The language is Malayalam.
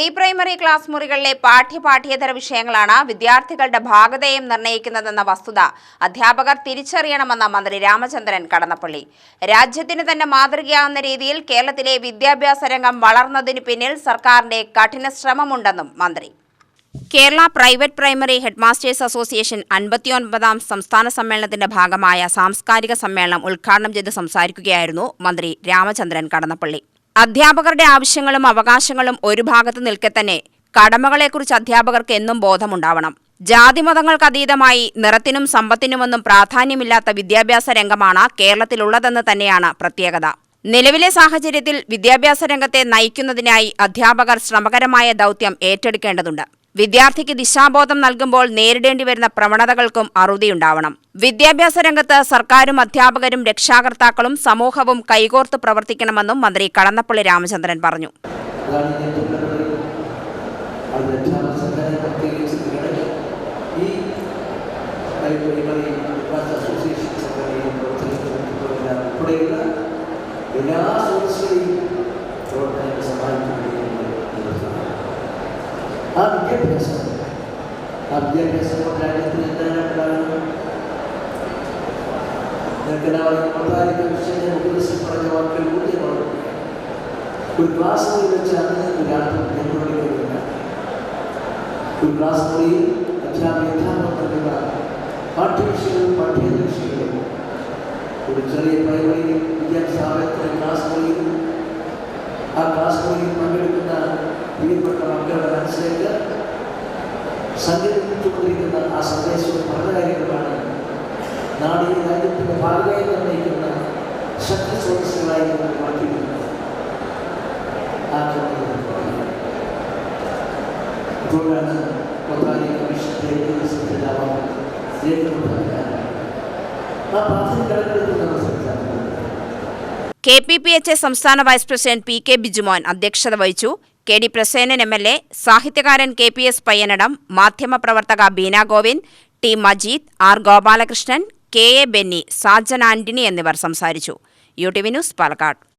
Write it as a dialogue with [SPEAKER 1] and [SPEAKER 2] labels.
[SPEAKER 1] പ്രീ പ്രൈമറി ക്ലാസ് മുറികളിലെ പാഠ്യപാഠ്യേതര വിഷയങ്ങളാണ് വിദ്യാർത്ഥികളുടെ ഭാഗതയും നിർണയിക്കുന്നതെന്ന വസ്തുത അധ്യാപകർ തിരിച്ചറിയണമെന്ന മന്ത്രി രാമചന്ദ്രൻ കടന്നപ്പള്ളി. രാജ്യത്തിന് തന്നെ മാതൃകയാവുന്ന രീതിയിൽ കേരളത്തിലെ വിദ്യാഭ്യാസ രംഗം വളർന്നതിനു പിന്നിൽ സർക്കാരിന്റെ കഠിന ശ്രമമുണ്ടെന്നും മന്ത്രി. Kerala private primary headmasters association അൻപത്തിയൊൻപതാം സംസ്ഥാന സമ്മേളനത്തിന്റെ ഭാഗമായ സാംസ്കാരിക സമ്മേളനം ഉദ്ഘാടനം ചെയ്ത് സംസാരിക്കുകയായിരുന്നു മന്ത്രി രാമചന്ദ്രൻ കടന്നപ്പള്ളി. അധ്യാപകരുടെ ആവശ്യങ്ങളും അവകാശങ്ങളും ഒരു ഭാഗത്ത് നിൽക്കെ തന്നെ കടമകളെക്കുറിച്ച് അധ്യാപകർക്ക് എന്നും ബോധമുണ്ടാവണം. ജാതിമതങ്ങൾക്ക് അതീതമായി നിറത്തിനും സമ്പത്തിനുമൊന്നും പ്രാധാന്യമില്ലാത്ത വിദ്യാഭ്യാസ രംഗമാണ് കേരളത്തിലുള്ളതെന്ന് തന്നെയാണ് പ്രത്യേകത. നിലവിലെ സാഹചര്യത്തിൽ വിദ്യാഭ്യാസ രംഗത്തെ നയിക്കുന്നതിനായി അധ്യാപകർ ശ്രമകരമായ ദൗത്യം ഏറ്റെടുക്കേണ്ടതുണ്ട്. വിദ്യാർത്ഥിക്ക് ദിശാബോധം നൽകുമ്പോൾ നേരിടേണ്ടി വരുന്ന പ്രവണതകൾക്കും അറുതിയുണ്ടാവണം. വിദ്യാഭ്യാസ രംഗത്ത് സർക്കാരും അധ്യാപകരും രക്ഷാകർത്താക്കളും സമൂഹവും കൈകോർത്ത് പ്രവർത്തിക്കണമെന്നും മന്ത്രി കടന്നപ്പള്ളി രാമചന്ദ്രൻ പറഞ്ഞു.
[SPEAKER 2] അതാണ് अब ये प्रेशर हो गया अब ये प्रेशर को ड्राइवर को लेता है कोई क्लास में बच्चा आते हैं तो यार तुम देखो कोई क्लास में अच्छा अध्यापक करने का पाठ्य विषय पाठ्य विषय तो चलिए भाई भाई विद्यार्थी साहब क्लास में നാട് ഈ രാജ്യത്തിൻ്റെ ഭാഗമായി നിർണ്ണയിക്കുന്ന ശക്തി സ്രോതസ്സുകളായി നമ്മൾ മാറ്റിയിരിക്കുന്നത് ഇപ്പോഴാണ് മൊത്താലി കമ്മീഷന്റെ ദിവസത്തിലാവാൻ രേഖപ്പെടുത്താൻ ആ പ്രാഥമിക ഘടകത്തിൽ നമ്മൾ സംസാരിക്കുന്നത്
[SPEAKER 1] K P P H A സംസ്ഥാന vice president P K Bijumon അധ്യക്ഷത വഹിച്ചു K D Prasenan M L A സാഹിത്യകാരൻ K P S Payyanadam മാധ്യമപ്രവർത്തക Beena Govind T Majeed R Gopalakrishnan K A Benny Sajan Antony എന്നിവർ സംസാരിച്ചു. U T V news Palakkad.